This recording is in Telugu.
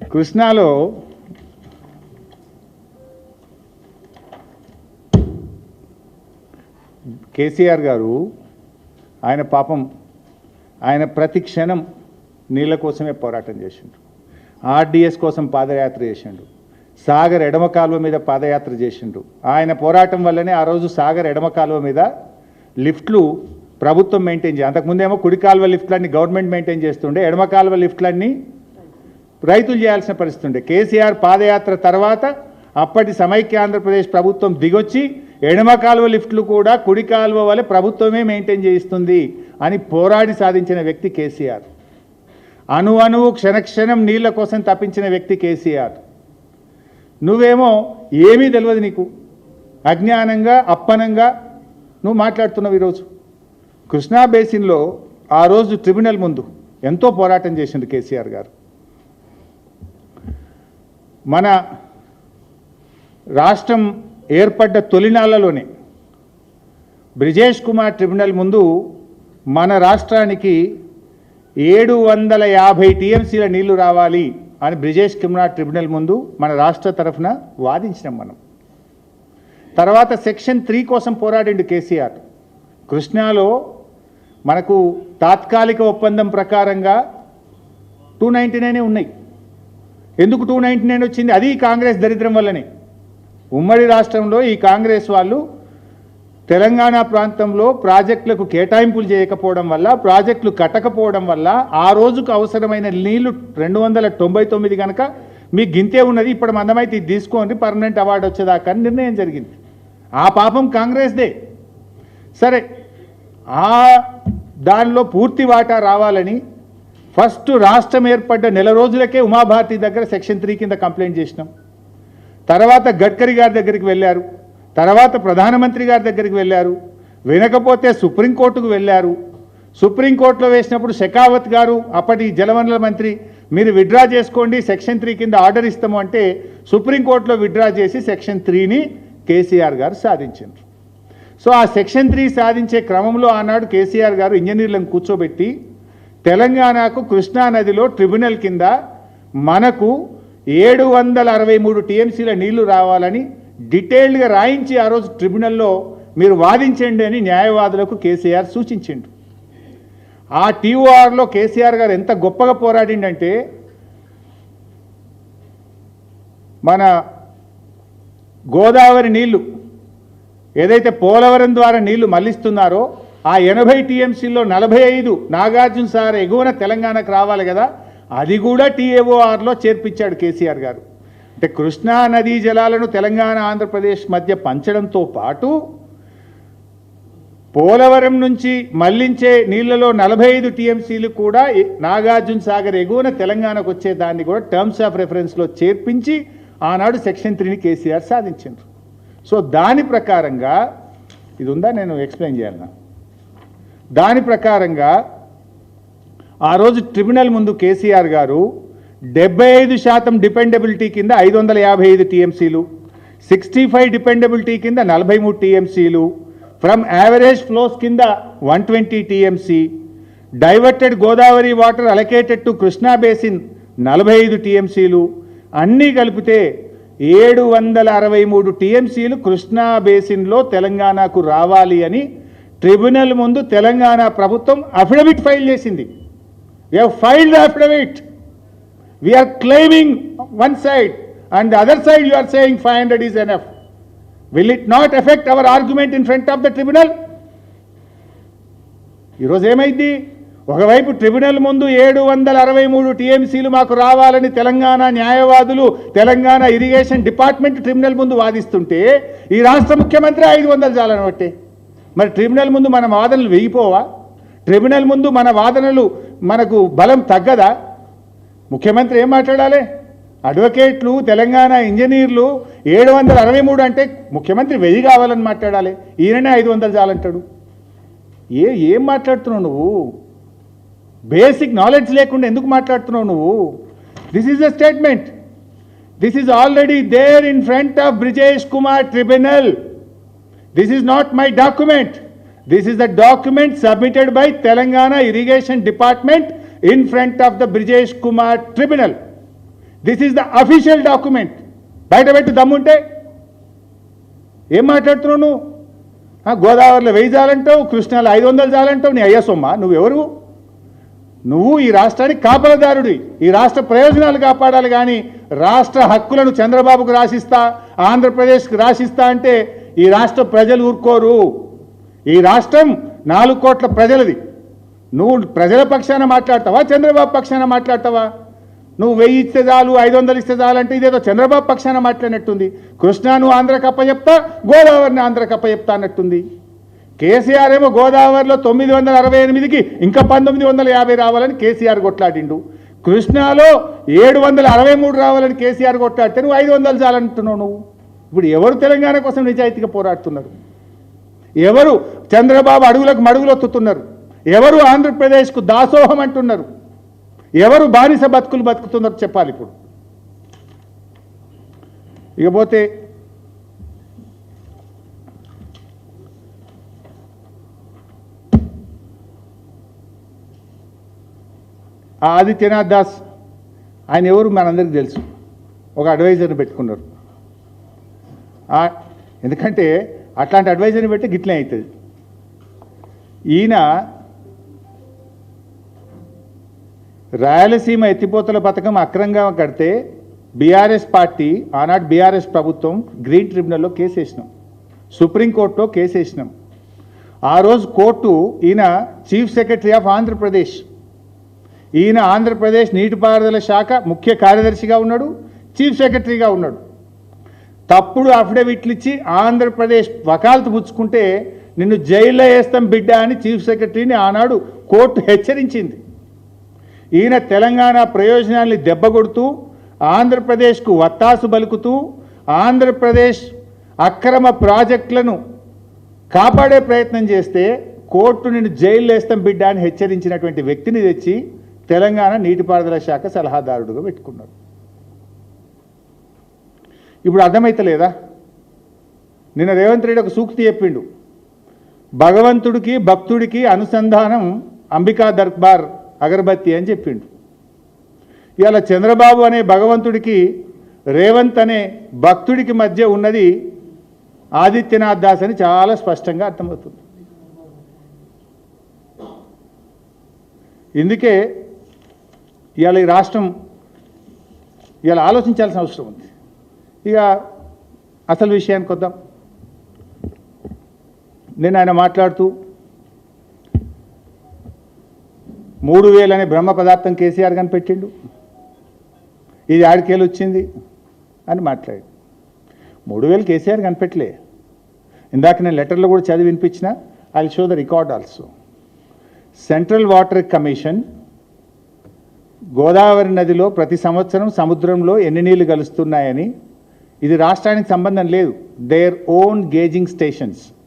కృష్ణాలో కేసీఆర్ గారు ఆయన పాపం ఆయన ప్రతి క్షణం నీళ్ళ కోసమే పోరాటం చేసిండు ఆర్డీఎస్ కోసం పాదయాత్ర చేసిండు సాగర్ ఎడమ కాలువ మీద పాదయాత్ర చేసిండు ఆయన పోరాటం వల్లనే ఆ రోజు సాగర్ ఎడమ కాలువ మీద లిఫ్ట్లు ప్రభుత్వం మెయింటైన్ చేయాలి అంతకుముందేమో కుడి కాలువ లిఫ్ట్లన్నీ గవర్నమెంట్ మెయింటైన్ చేస్తుండే ఎడమ కాలువ లిఫ్ట్లన్నీ రైతులు చేయాల్సిన పరిస్థితి ఉండే. కేసీఆర్ పాదయాత్ర తర్వాత అప్పటి సమైక్య ఆంధ్రప్రదేశ్ ప్రభుత్వం దిగొచ్చి ఎడమ కాలువ లిఫ్ట్లు కూడా కుడి కాలువ వల్ల ప్రభుత్వమే మెయింటైన్ చేయిస్తుంది అని పోరాడి సాధించిన వ్యక్తి కేసీఆర్. అణు అణువు క్షణక్షణం నీళ్ళ కోసం తప్పించిన వ్యక్తి కేసీఆర్. నువ్వేమో ఏమీ తెలియదు నీకు. అజ్ఞానంగా అప్పనంగా నువ్వు మాట్లాడుతున్నావు ఈరోజు. కృష్ణా బేసిన్లో ఆ రోజు ట్రిబ్యునల్ ముందు ఎంతో పోరాటం చేసిండు కేసీఆర్ గారు. మన రాష్ట్రం ఏర్పడ్డ తొలినాళ్ళలోనే బ్రిజేష్ కుమార్ ట్రిబ్యునల్ ముందు మన రాష్ట్రానికి ఏడు వందల యాభై టీఎంసీల నీళ్ళు రావాలి అని బ్రిజేష్ కుమార్ ట్రిబ్యునల్ ముందు మన రాష్ట్ర తరఫున వాదించినాం మనం. తర్వాత సెక్షన్ త్రీ కోసం పోరాడిండు కేసీఆర్. కృష్ణాలో మనకు తాత్కాలిక ఒప్పందం ప్రకారంగా టూ నైంటీ నైనే ఉన్నాయి. ఎందుకు టూ నైంటీ నైన్ వచ్చింది? అది ఈ కాంగ్రెస్ దరిద్రం వల్లనే. ఉమ్మడి రాష్ట్రంలో ఈ కాంగ్రెస్ వాళ్ళు తెలంగాణ ప్రాంతంలో ప్రాజెక్టులకు కేటాయింపులు చేయకపోవడం వల్ల ప్రాజెక్టులు కట్టకపోవడం వల్ల ఆ రోజుకు అవసరమైన నీళ్ళు రెండు వందల తొంభై తొమ్మిది కనుక మీకు గింతే ఉన్నది ఇప్పుడు మందమైతే ఇది తీసుకోండి పర్మనెంట్ అవార్డు వచ్చేదాకా అని నిర్ణయం జరిగింది. ఆ పాపం కాంగ్రెస్దే. సరే ఆ దానిలో పూర్తి వాటా రావాలని ఫస్ట్ రాష్ట్రం ఏర్పడ్డ నెల రోజులకే ఉమాభారతి దగ్గర సెక్షన్ త్రీ కింద కంప్లైంట్ చేసినాం. తర్వాత గడ్కరీ గారి దగ్గరికి వెళ్ళారు. తర్వాత ప్రధానమంత్రి గారి దగ్గరికి వెళ్ళారు. వినకపోతే సుప్రీంకోర్టుకు వెళ్ళారు. సుప్రీంకోర్టులో వేసినప్పుడు షెకావత్ గారు అప్పటి జలవనరుల మంత్రి మీరు విడ్రా చేసుకోండి సెక్షన్ త్రీ కింద ఆర్డర్ ఇస్తాము అంటే సుప్రీంకోర్టులో విడ్రా చేసి సెక్షన్ త్రీని కేసీఆర్ గారు సాధించారు సో ఆ సెక్షన్ త్రీ సాధించే క్రమంలో ఆనాడు కేసీఆర్ గారు ఇంజనీర్లను కూర్చోబెట్టి తెలంగాణకు కృష్ణా నదిలో ట్రిబ్యునల్ కింద మనకు ఏడు వందల అరవై మూడు టీఎంసీల నీళ్ళు రావాలని డీటెయిల్డ్గా రాయించి ఆ రోజు ట్రిబ్యునల్లో మీరు వాదించండి అని న్యాయవాదులకు కేసీఆర్ సూచించిండు. ఆ టీఓఆర్లో కేసీఆర్ గారు ఎంత గొప్పగా పోరాడిండంటే మన గోదావరి నీళ్ళు ఏదైతే పోలవరం ద్వారా నీళ్ళు మళ్ళిస్తున్నారో ఆ ఎనభై టీఎంసీలో నలభై ఐదు నాగార్జున సార్ ఎగువన తెలంగాణకు రావాలి కదా అది కూడా టీఏఓఆర్లో చేర్పించాడు కేసీఆర్ గారు. అంటే కృష్ణా నదీ జలాలను తెలంగాణ ఆంధ్రప్రదేశ్ మధ్య పంచడంతో పాటు పోలవరం నుంచి మళ్ళించే నీళ్ళలో నలభై ఐదు టీఎంసీలు కూడా నాగార్జున సాగర్ ఎగువన తెలంగాణకు వచ్చే దాన్ని కూడా టర్మ్స్ ఆఫ్ రెఫరెన్స్లో చేర్పించి ఆనాడు సెక్షన్ త్రీని కేసీఆర్ సాధించారు సో దాని ప్రకారంగా ఇది ఉందా నేను ఎక్స్ప్లెయిన్ చేయాలన్నా దాని ప్రకారంగా ఆ రోజు ట్రిబ్యునల్ ముందు కేసీఆర్ గారు డెబ్బై ఐదు శాతం డిపెండబిలిటీ కింద ఐదు వందల యాభై ఐదు టీఎంసీలు సిక్స్టీ ఫైవ్ డిపెండబిలిటీ కింద నలభై మూడు టీఎంసీలు ఫ్రమ్ యావరేజ్ ఫ్లోస్ కింద one twenty TMC diverted Godavari water allocated to Krishna basin నలభై ఐదు టీఎంసీలు అన్నీ కలిపితే ఏడు వందల అరవై మూడు టీఎంసీలు కృష్ణా బేసిన్లో తెలంగాణకు రావాలి అని ట్రిబ్యునల్ ముందు తెలంగాణ ప్రభుత్వం అఫిడవిట్ ఫైల్ చేసింది We have affidavit we're claiming one side and other side you are saying five hundred is saying 500 is enough. Will it not affect our argument in front of the tribunal? ఈరోజు ఏమైంది ఒకవైపు ట్రిబ్యునల్ ముందు ఏడు వందల అరవై మూడు టీఎంసీలు మాకు రావాలని తెలంగాణ న్యాయవాదులు తెలంగాణ ఇరిగేషన్ డిపార్ట్మెంట్ ట్రిబ్యునల్ ముందు వాదిస్తుంటే ఈ రాష్ట్ర ముఖ్యమంత్రి ఐదు వందలు చాలనబట్టే మరి ట్రిబ్యునల్ ముందు మన వాదనలు వెయ్యిపోవా ట్రిబ్యునల్ ముందు మన వాదనలు మనకు బలం తగ్గదా? ముఖ్యమంత్రి ఏం మాట్లాడాలి? అడ్వకేట్లు తెలంగాణ ఇంజనీర్లు ఏడు వందల అరవై మూడు అంటే ముఖ్యమంత్రి వెయ్యి కావాలని మాట్లాడాలి. ఈయననే ఐదు వందలు చాలంటాడు. ఏ ఏం మాట్లాడుతున్నావు నువ్వు? బేసిక్ నాలెడ్జ్ లేకుండా ఎందుకు మాట్లాడుతున్నావు నువ్వు? This is a statement this is already there in front of Brijesh Kumar tribunal this is not my document this is the document submitted by Telangana irrigation department in front of the Brijesh Kumar tribunal this is the official document బయట పెట్టి దమ్ముంటే ఏం మాట్లాడుతున్నావు నువ్వు? గోదావరిలో వెయ్యి చాలంటావు కృష్ణాలో ఐదు వందలు చాలంటావు నీ అయ్యసొమ్మ నువ్వెవరు? నువ్వు ఈ రాష్ట్రానికి కాపలదారుడి ఈ రాష్ట్ర ప్రయోజనాలు కాపాడాలి కానీ రాష్ట్ర హక్కులను చంద్రబాబుకు రాసిస్తా ఆంధ్రప్రదేశ్కి రాసిస్తా అంటే ఈ రాష్ట్ర ప్రజలు ఊరుకోరు. ఈ రాష్ట్రం నాలుగు కోట్ల ప్రజలది. నువ్వు ప్రజల పక్షాన మాట్లాడతావా? చంద్రబాబు పక్షాన మాట్లాడతావా? నువ్వు వెయ్యి ఇస్తే చాలు ఐదు వందలు ఇస్తే చాలు అంటే ఇదేదో చంద్రబాబు పక్షాన మాట్లాడినట్టుంది. ఆంధ్ర కప్ప అప్పచెప్తా గోదావరిని ఆంధ్రకి అప్పచెప్తా అన్నట్టుంది. కేసీఆర్ ఏమో గోదావరిలో తొమ్మిది వందల అరవై ఎనిమిదికి ఇంకా పంతొమ్మిది వందల యాభై రావాలని కేసీఆర్ కొట్లాడిండు. కృష్ణాలో ఏడు వందల అరవై మూడు రావాలని కేసీఆర్ కొట్లాడితే నువ్వు ఐదు వందలు చాలంటున్నావు నువ్వు. ఇప్పుడు ఎవరు తెలంగాణ కోసం నిజాయితీగా పోరాడుతున్నారు? ఎవరు చంద్రబాబు అడుగులకు మడుగులు ఒత్తుతున్నారు? ఎవరు ఆంధ్రప్రదేశ్కు దాసోహం అంటున్నారు? ఎవరు బానిస బతుకులు బతుకుతున్నారు చెప్పాలి ఇప్పుడు. ఇకపోతే ఆదిత్యనాథ్ దాస్ ఆయన ఎవరు మనందరికీ తెలుసు. ఒక అడ్వైజర్ని పెట్టుకున్నారు. ఎందుకంటే అట్లాంటి అడ్వైజర్ని పెట్టి గిట్లే అవుతుంది. ఈయన రాయలసీమ ఎత్తిపోతల పథకం అక్రంగా కడితే బీఆర్ఎస్ పార్టీ ఆనాడు బీఆర్ఎస్ ప్రభుత్వం గ్రీన్ ట్రిబ్యునల్లో కేసు వేసినాం. సుప్రీంకోర్టులో కేసు వేసినాం. ఆ రోజు కోర్టు ఈయన చీఫ్ సెక్రటరీ ఆఫ్ ఆంధ్రప్రదేశ్. ఈయన ఆంధ్రప్రదేశ్ నీటిపారుదల శాఖ ముఖ్య కార్యదర్శిగా ఉన్నాడు చీఫ్ సెక్రటరీగా ఉన్నాడు. తప్పుడు అఫిడవిట్లు ఇచ్చి ఆంధ్రప్రదేశ్ వకాలతు పుచ్చుకుంటే నిన్ను జైల్లో వేస్తాం బిడ్డ అని చీఫ్ సెక్రటరీని ఆనాడు కోర్టు హెచ్చరించింది. ఈయన తెలంగాణ ప్రయోజనాల్ని దెబ్బగొడుతూ ఆంధ్రప్రదేశ్కు వత్తాసు బలుకుతూ ఆంధ్రప్రదేశ్ అక్రమ ప్రాజెక్టులను కాపాడే ప్రయత్నం చేస్తే కోర్టు నిన్ను జైల్లో వేస్తాం బిడ్డ అని హెచ్చరించినటువంటి వ్యక్తిని తెచ్చి తెలంగాణ నీటిపారుదల శాఖ సలహాదారుడుగా పెట్టుకున్నారు. ఇప్పుడు అర్థమైతలేదా నిన్న రేవంత్ రెడ్డి ఒక సూక్తి చెప్పిండు. భగవంతుడికి భక్తుడికి అనుసంధానం అంబికా దర్బార్ అగరబత్తి అని చెప్పిండు. ఇవాళ చంద్రబాబు అనే భగవంతుడికి రేవంత్ అనే భక్తుడికి మధ్య ఉన్నది ఆదిత్యనాథ్ దాస్ అని చాలా స్పష్టంగా అర్థమవుతుంది. ఇందుకే ఇవాళ ఈ రాష్ట్రం ఇవాళ ఆలోచించాల్సిన అవసరం ఉంది. ఇక అసలు విషయానికి వద్దాం. నేను ఆయన మాట్లాడుతూ మూడు వేలు అనే బ్రహ్మ పదార్థం కేసీఆర్ కనిపెట్టిండు ఇది ఆడికేలు వచ్చింది అని మాట్లాడి మూడు వేలు కేసీఆర్ కనిపెట్టలే ఇందాక నేను లెటర్లో కూడా చదివి వినిపించిన I show the record also. Central water commission Godavari నదిలో ప్రతి సంవత్సరం సముద్రంలో ఎన్ని నీళ్ళు కలుస్తున్నాయని ఇది రాష్ట్రానికి సంబంధం లేదు. Their own gauging stations